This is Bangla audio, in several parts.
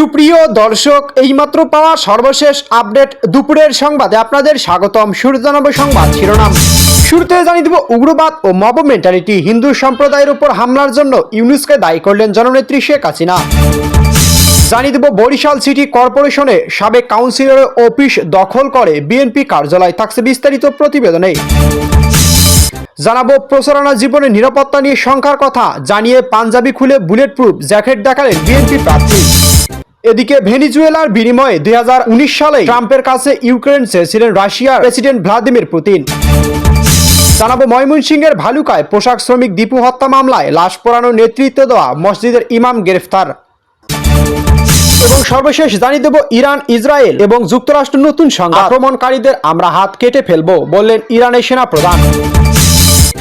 সুপ্রিয় দর্শক, এইমাত্র পাওয়া সর্বশেষ আপডেট দুপুরের সংবাদে আপনাদের স্বাগতম। শুরু জানাব সংবাদ শিরোনাম। শুরুতে জানিয়ে দেব, উগ্রবাদ ও মব মেন্টালিটি হিন্দু সম্প্রদায়ের উপর হামলার জন্য ইউনুসকে দায়ী করলেন জননেত্রী শেখ হাসিনা। জানিয়ে দেব, বরিশাল সিটি কর্পোরেশনে সাবেক কাউন্সিলরের অফিস দখল করে বিএনপি কার্যালয়। থাকছে বিস্তারিত প্রতিবেদনে। জানাব, প্রচারণা জীবনে নিরাপত্তা নিয়ে শঙ্কার কথা। জানিয়ে পাঞ্জাবি খুলে বুলেট প্রুফ জ্যাকেট দেখালেন বিএনপি প্রার্থী। এদিকে ভেনিজুয়েলার বিনিময়ে দুই হাজার উনিশ সালে ট্রাম্পের কাছে ইউক্রেন চেয়েছিলেন রাশিয়ার প্রেসিডেন্ট ভ্লাদিমির পুতিন। জানাব ময়মনসিংহের ভালুকায় পোশাক শ্রমিক দীপু হত্যা মামলায় লাশ পোড়ানোর নেতৃত্ব দেওয়া মসজিদের ইমাম গ্রেফতার। এবং সর্বশেষ জানিয়ে দেব ইরান, ইসরায়েল এবং যুক্তরাষ্ট্র নতুন সংঘাত। আক্রমণকারীদের আমরা হাত কেটে ফেলব, বললেন ইরানের সেনা প্রধান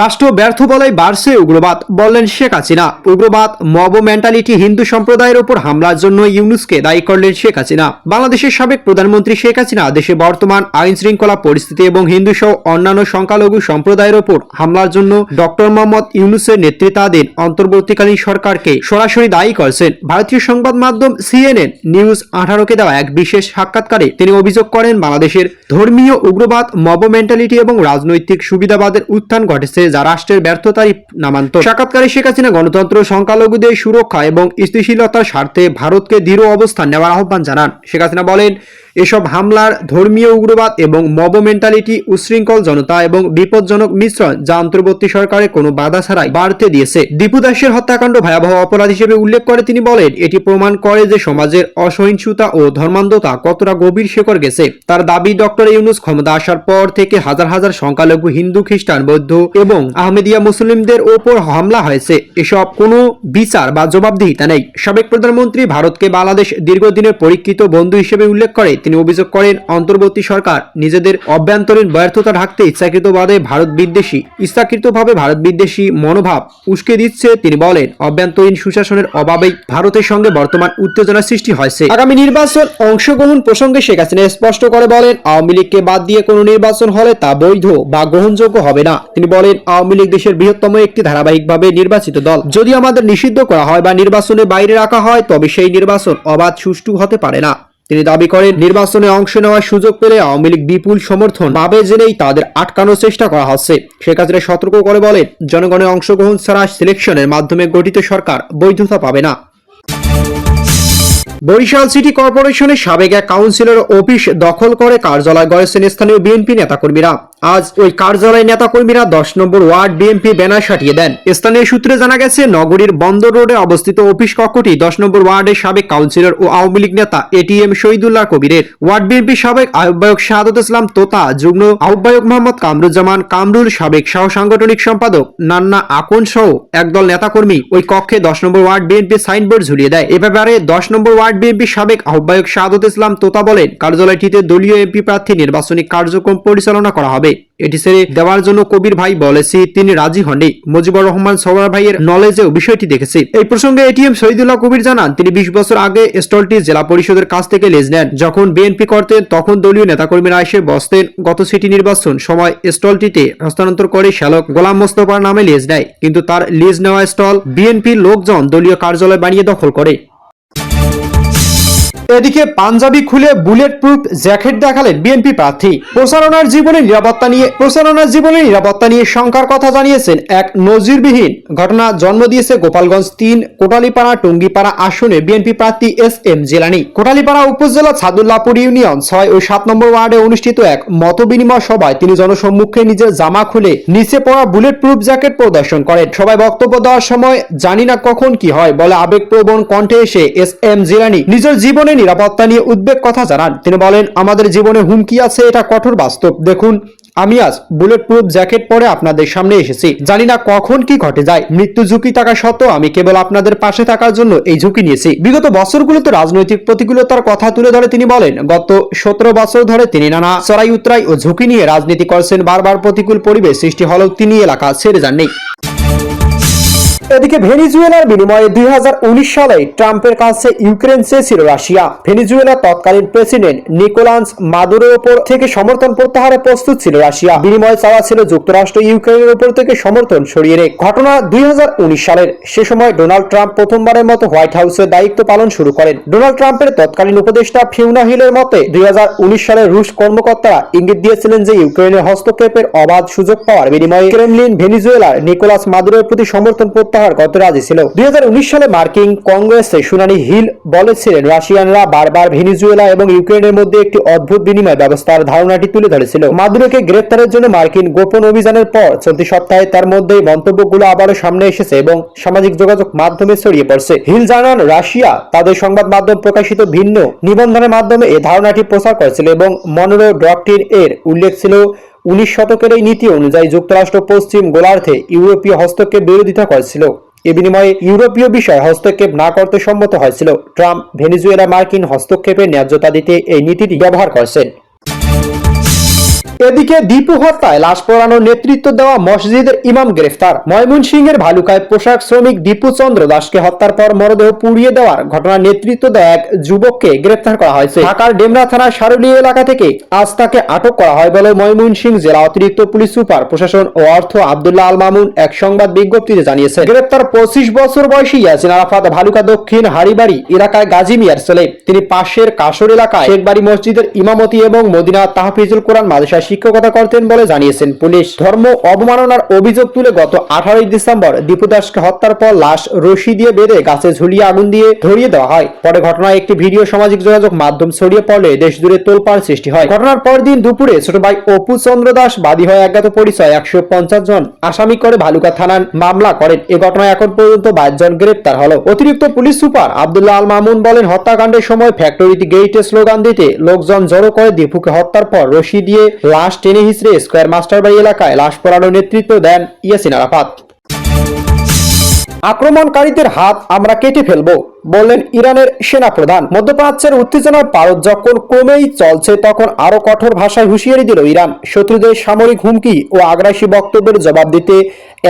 রাষ্ট্র ব্যর্থ বলাই বাড়ছে উগ্রবাদ, বললেন শেখ হাসিনা। উগ্রবাদ, মব মেন্টালিটি হিন্দু সম্প্রদায়ের উপর হামলার জন্য ইউনুসকে দায়ী করলেন শেখ হাসিনা। বাংলাদেশের সাবেক প্রধানমন্ত্রী শেখ হাসিনা দেশে বর্তমান আইন শৃঙ্খলা পরিস্থিতি এবং হিন্দু সহ অন্যান্য সংখ্যালঘু সম্প্রদায়ের উপর হামলার জন্য ডক্টর মোহাম্মদ ইউনুসের নেতৃত্বাধীন অন্তর্বর্তীকালীন সরকারকে সরাসরি দায়ী করেছেন। ভারতীয় সংবাদ মাধ্যম সিএনএন নিউজ আঠারোকে দেওয়া এক বিশেষ সাক্ষাৎকারে তিনি অভিযোগ করেন, বাংলাদেশের ধর্মীয় উগ্রবাদ, মব মেন্টালিটি এবং রাজনৈতিক সুবিধাবাদের উত্থান ঘটেছে। যা রাষ্ট্রের ব্যর্থতারই নামান্তর। সাক্ষাৎকারে শেখ হাসিনা গণতন্ত্র, সংখ্যালঘুদের সুরক্ষা এবং স্থিতিশীলতার স্বার্থে ভারতকে দৃঢ় অবস্থান নেওয়ার আহ্বান জানান। শেখ হাসিনা বলেন এসব হামলার ধর্মীয় উগ্রবাদ এবং মব মেন্টালিটি উশৃঙ্খল জনতা এবং বিপজ্জনক মিশ্রণ যা অন্তর্বর্তী সরকারের কোনো বাধা ছাড়াই বাড়তে দিয়েছে। দীপু দাসের হত্যাকাণ্ড ভয়াবহ অপরাধ হিসেবে উল্লেখ করে তিনি বলেন, এটি প্রমাণ করে যে সমাজের অসহিষ্ণুতা ও ধর্মান্ধতা কতটা গভীর শেকড় গেছে। তার দাবি, ডক্টর ইউনুস ক্ষমতা আসার পর থেকে হাজার হাজার সংখ্যালঘু হিন্দু, খ্রিস্টান, বৌদ্ধ এবং আহমেদিয়া মুসলিমদের ওপর হামলা হয়েছে। এসব কোনো বিচার বা জবাবদিহিতা নেই। সাবেক প্রধানমন্ত্রী ভারতকে বাংলাদেশ দীর্ঘদিনের পরীক্ষিত বন্ধু হিসেবে উল্লেখ করে তিনি অভিযোগ করেন, অন্তর্বর্তী সরকার নিজেদের অভ্যন্তরীণ ব্যর্থতা ঢাকতে ইচ্ছাকৃতভাবে ভারত বিদ্বেষী। ইচ্ছাকৃতভাবে ভারত বিদ্বেষী মনোভাব উস্কে দিচ্ছে, তিনি বলেন, অভ্যন্তরীণ সুশাসনের অভাবেই ভারতের সঙ্গে বর্তমান উত্তেজনা সৃষ্টি হয়েছে। আগামী নির্বাচন অংশগ্রহণ প্রসঙ্গে শেখ হাসিনা স্পষ্ট করে বলেন, আওয়ামী লীগকে বাদ দিয়ে কোনো নির্বাচন হলে তা বৈধ বা গ্রহণযোগ্য হবে না। তিনি বলেন, আওয়ামী লীগ দেশের বৃহত্তম একটি ধারাবাহিকভাবে নির্বাচিত দল। যদি আমাদের নিষিদ্ধ করা হয় বা নির্বাচনে বাইরে রাখা হয়, তবে সেই নির্বাচন অবাধ, সুষ্ঠু হতে পারে না। তিনি দাবি করেন, নির্বাচনে অংশ নেওয়ার সুযোগ পেলে আওয়ামী লীগ বিপুল সমর্থন পাবে জেনেই তাদের আটকানোর চেষ্টা করা হচ্ছে। শেখ হাসিনা সতর্ক করে বলেন জনগণের অংশগ্রহণ ছাড়া সিলেকশনের মাধ্যমে গঠিত সরকার বৈধতা পাবে না। বরিশাল সিটি কর্পোরেশনের সাবেক এক কাউন্সিলর অফিস দখল করে কার্যালয় গড়েছেন স্থানীয় বিএনপি নেতাকর্মীরা। আজ ওই কার্যালয় নেতাকর্মীরা দশ নম্বর ওয়ার্ড বিএনপি ব্যানার সাটিয়ে দেন। স্থানীয় সূত্রে জানা গেছে, নগরীর বন্দর রোডে অবস্থিত অফিস কক্ষটি দশ নম্বর ওয়ার্ডের সাবেক কাউন্সিলর ও আওয়ামী লীগ নেতা এটিএম শহীদুল্লাহ কবিরের। ওয়ার্ড বিএনপি সাবেক আহ্বায়ক শাহাদত ইসলাম তোতা, যুগ্ম আহ্বায়ক মোহাম্মদ কামরুজ্জামান কামরুল, সাবেক সহ সাংগঠনিক সম্পাদক নান্না আকন সহ একদল নেতাকর্মী ওই কক্ষে দশ নম্বর ওয়ার্ড বিএনপি সাইনবোর্ড ঝুলিয়ে দেয়। এ ব্যাপারে দশ নম্বর ওয়ার্ড বিএনপি সাবেক আহ্বায়ক শাহাদত ইসলাম তোতা বলেন, কার্যালয়টিতে দলীয় এমপি প্রার্থী নির্বাচনী কার্যক্রম পরিচালনা করা হবে। এটি ছেড়ে দেওয়ার জন্য কবির ভাই বলেছি তিনি রাজি হননি। মুজিবুর রহমান সবার ভাইয়ের নলেজেও বিষয়টি দেখেছে। এই প্রসঙ্গে এটিএম শহীদুল্লাহ কবির জানান, তিনি বিশ বছর আগে স্টলটি জেলা পরিষদের কাছ থেকে লেজ নেন। যখন বিএনপি করতেন, তখন দলীয় নেতাকর্মীরা এসে বসতেন। গত সিটি নির্বাচন সময় স্টলটিতে হস্তান্তর করে শ্যালক গোলাম মোস্তফার নামে লেজ নেয়। কিন্তু তার লিজ নেওয়া স্টল বিএনপির লোকজন দলীয় কার্যালয় বানিয়ে দখল করে। এদিকে পাঞ্জাবি খুলে বুলেট প্রুফ জ্যাকেট দেখালেন বিএনপি প্রার্থী। প্রচারণার জীবনের নিরাপত্তা নিয়ে প্রচারণার জীবনের নিরাপত্তা নিয়ে শঙ্কার কথা জানিয়েছেন এক নজিরবিহীন ঘটনা জন্ম দিয়েছে গোপালগঞ্জ তিন কোটালীপাড়া টঙ্গিপাড়া আসনে বিএনপি প্রার্থী এস এম জেলানি। কোটালীপাড়া উপজেলা ছাদুল্লাপুর ইউনিয়ন ছয় ও সাত নম্বর ওয়ার্ডে অনুষ্ঠিত এক মত বিনিময় সভায় তিনি জনসম্মুখে নিজের জামা খুলে নিচে পড়া বুলেট প্রুফ জ্যাকেট প্রদর্শন করেন। সবাই বক্তব্য দেওয়ার সময়, জানি না কখন কি হয় বলে আবেগপ্রবণ কণ্ঠে এসে এস এম জিলানি নিজের জীবনে নিরাপত্তা নিয়ে উদ্বেগ কথা জানান। তিনি বলেন, আমাদের জীবনে হুমকি আছে, এটা কঠোর বাস্তব। দেখুন, আমি আজ বুলেট প্রুফ জ্যাকেট পরে আপনাদের সামনে এসেছি। জানি না কখন কি ঘটে যায়। মৃত্যু ঝুঁকি থাকা সত্ত্বেও আমি কেবল আপনাদের পাশে থাকার জন্য এই ঝুঁকি নিয়েছি। বিগত বছরগুলোতে রাজনৈতিক প্রতিকূলতার কথা তুলে ধরে তিনি বলেন, গত সতেরো বছর ধরে তিনি নানা চড়াই উতরাই ও ঝুঁকি নিয়ে রাজনীতি করছেন। বারবার প্রতিকূল পরিবেশ সৃষ্টি হলেও তিনি এলাকা ছেড়ে যাননি। এদিকে ভেনিজুয়েলার বিনিময়ে দুই হাজার উনিশ সালে ট্রাম্পের কাছে ইউক্রেন চেয়েছিল রাশিয়া। ভেনিজুয়েলার তৎকালীন প্রেসিডেন্ট নিকোলাস মাদুরের উপর থেকে সমর্থন প্রত্যাহারে প্রস্তুত ছিল রাশিয়া। বিনিময় চাওয়া ছিল যুক্তরাষ্ট্র, ইউক্রেনের উপর থেকে সমর্থন সরিয়ে নেয়। ঘটনা দুই সালের সে সময় ডোনাল্ড ট্রাম্প প্রথমবারের মতো হোয়াইট হাউসের দায়িত্ব পালন শুরু করেন। ডোনাল্ড ট্রাম্পের তৎকালীন উপদেষ্টা ফিউনা হিলের মতে, দুই সালে রুশ কর্মকর্তারা ইঙ্গিত দিয়েছিলেন যে ইউক্রেনের হস্তক্ষেপের অবাধ সুযোগ পাওয়ার বিনিময়ে ক্রেমলিন ভেনিজুয়েলার নিকোলাস মাদুরের প্রতি সমর্থন প্রত্যাহার করতে রাজি ছিল? দুই সালে মার্কিন কংগ্রেসে শুনানি হিল বলেছিলেন, রাশিয়ানরা বারবার ভেনিজুয়েলা এবং ইউক্রেনের মধ্যে একটি অদ্ভুত বিনিময় ব্যবস্থার ধারণাটি তুলে ধরেছিল। মাদুরোকে গ্রেপ্তারের জন্য মার্কিন গোপন অভিযানের পর চলতি সপ্তাহে তার মধ্যেই মন্তব্যগুলো আবারও সামনে এসেছে এবং সামাজিক যোগাযোগ মাধ্যমে ছড়িয়ে পড়ছে। হিল জানান রাশিয়া তাদের সংবাদ মাধ্যম প্রকাশিত ভিন্ন নিবন্ধনের মাধ্যমে এই ধারণাটি প্রচার করেছিল এবং মনোরো ডক্টরিন এর উল্লেখ ছিল উনিশ শতকের এই নীতি অনুযায়ী যুক্তরাষ্ট্র পশ্চিম গোলার্ধে ইউরোপীয় হস্তক্ষেপ বিরোধিতা করেছিল। এ বিনিময়ে ইউরোপীয় বিষয়ে হস্তক্ষেপ না করতে সম্মত হয়েছিল। ট্রাম্প ভেনিজুয়েলা মার্কিন হস্তক্ষেপের ন্যায্যতা দিতে এই নীতিটি ব্যবহার করছেন। এদিকে দীপু হত্যায় লাশ পোড়ানোর নেতৃত্ব দেওয়া মসজিদের ইমাম গ্রেফতার। ময়মনসিংহের ভালুকায় পোশাক শ্রমিক দীপু চন্দ্র দাসকে হত্যার পর মরদেহ পুড়িয়ে দেওয়ার ঘটনার নেতৃত্ব দেওয়া এক যুবককে গ্রেফতার করা হয়েছে। ঢাকার ডেমরা থানার সারুলি এলাকা থেকে আজ তাকে আটক করা হয় বলে ময়মনসিংহ জেলা অতিরিক্ত পুলিশ সুপার প্রশাসন ও অর্থ আবদুল্লাহ আল মামুন এক সংবাদ বিজ্ঞপ্তিতে জানিয়েছেন। গ্রেফতার পঁচিশ বছর বয়সী ইয়াসিন আরাফাত ভালুকা দক্ষিণ হাড়িবাড়ি এলাকায় গাজী মিয়ার ছেলে। তিনি পাশের কাসর এলাকায় শেখবাড়ি মসজিদের ইমামতি এবং মদিনা তাহফিজুল কোরআন মাদ্রাসায় শিক্ষকতা করতেন বলে জানিয়েছেন পুলিশ। ধর্ম অবমাননার অভিযোগ তুলে গত আঠারোই ডিসেম্বর দীপু দাসকে হত্যার পর লাশ রশি দিয়ে বেঁধে গাছে ঝুলিয়ে আগুন দিয়ে ধরিয়ে দেওয়া হয়। পরে ঘটনায় একটি ভিডিও সামাজিক যোগাযোগ মাধ্যম ছড়িয়ে পড়লে দেশ জুড়ে তোলপাড় সৃষ্টি হয়। ঘটনার পর দিন দুপুরে ছোট ভাই অপু চন্দ্র দাস বাদী হয়ে অজ্ঞাত পরিচয় একশো পঞ্চাশ জন আসামি করে ভালুকা থানার মামলা করেন। এ ঘটনায় এখন পর্যন্ত বাইশ জন গ্রেপ্তার হল। অতিরিক্ত পুলিশ সুপার আবদুল্লাহ আল মামুন বলেন, হত্যাকাণ্ডের সময় ফ্যাক্টরিটি গেইটে স্লোগান দিতে লোকজন জড়ো করে দীপুকে হত্যার পর রশি দিয়ে লাশ টেনে হিসড়ে স্কোয়ার মাস্টারবাড়ি এলাকায় লাশ পড়ানোর নেতৃত্ব দেন ইয়াসিন আরাফাত। আক্রমণকারীদের হাত আমরা কেটে ফেলব, বললেন ইরানের সেনাপ্রধান। মধ্যপ্রাচ্যের উত্তেজনার পারদ যখন ক্রমেই চলছে, তখন আরও কঠোর ভাষায় হুঁশিয়ারি দিল ইরান। শত্রুদের সামরিক হুমকি ও আগ্রাসী বক্তব্যের জবাব দিতে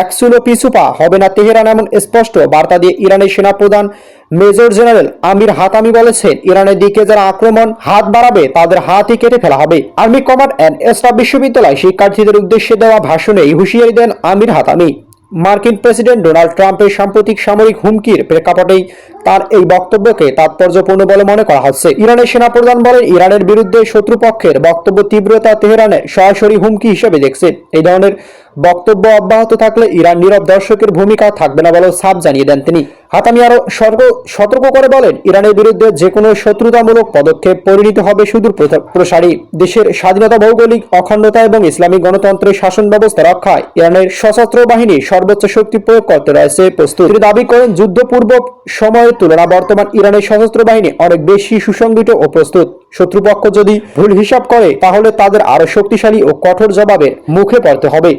এক সুলো পিছুপা হবে না তেহরান এমন স্পষ্ট বার্তা দিয়ে ইরানের সেনাপ্রধান মেজর জেনারেল আমির হাতামি বলেছেন, ইরানের দিকে যারা আক্রমণ হাত বাড়াবে, তাদের হাতই কেটে ফেলা হবে। আর্মি কমান্ড অ্যান্ড স্টাফ বিশ্ববিদ্যালয় শিক্ষার্থীদের উদ্দেশ্যে দেওয়া ভাষণে হুঁশিয়ারি দেন আমির হাতামি। মার্কিন প্রেসিডেন্ট ডোনাল্ড ট্রাম্পের সাম্প্রতিক সামরিক হুমকির প্রেক্ষাপটেই তার এই বক্তব্যকে তাৎপর্যপূর্ণ বলে মনে করা হচ্ছে। ইরানের সেনাপ্রধান বলেন, ইরানের বিরুদ্ধে শত্রুপক্ষের বক্তব্য তীব্রতা তেহরানের সরাসরি হুমকি হিসেবে দেখছে। এই ধরনের বক্তব্য অব্যাহত থাকলে ইরান নীরব দর্শকের ভূমিকা থাকবে না বলেও সাফ জানিয়ে দেন তিনি। হাতামি আরও সর্ব সতর্ক করে বলেন, ইরানের বিরুদ্ধে যে কোনো শত্রুতামূলক পদক্ষেপ পরিণত হবে সুদূর প্রসারী। দেশের স্বাধীনতা, ভৌগোলিক অখণ্ডতা এবং ইসলামিক গণতন্ত্রের শাসন ব্যবস্থা রক্ষায় ইরানের সশস্ত্র বাহিনী সর্বোচ্চ শক্তি প্রয়োগ করতে রয়েছে প্রস্তুত। তিনি দাবি করেন যুদ্ধপূর্ব সময়ের তুলনা বর্তমান ইরানের সশস্ত্র বাহিনী অনেক বেশি সুসংগঠিত ও প্রস্তুত। শত্রুপক্ষ যদি ভুল হিসাব করে, তাহলে তাদের আরও শক্তিশালী ও কঠোর জবাবের মুখে পড়তে হবে।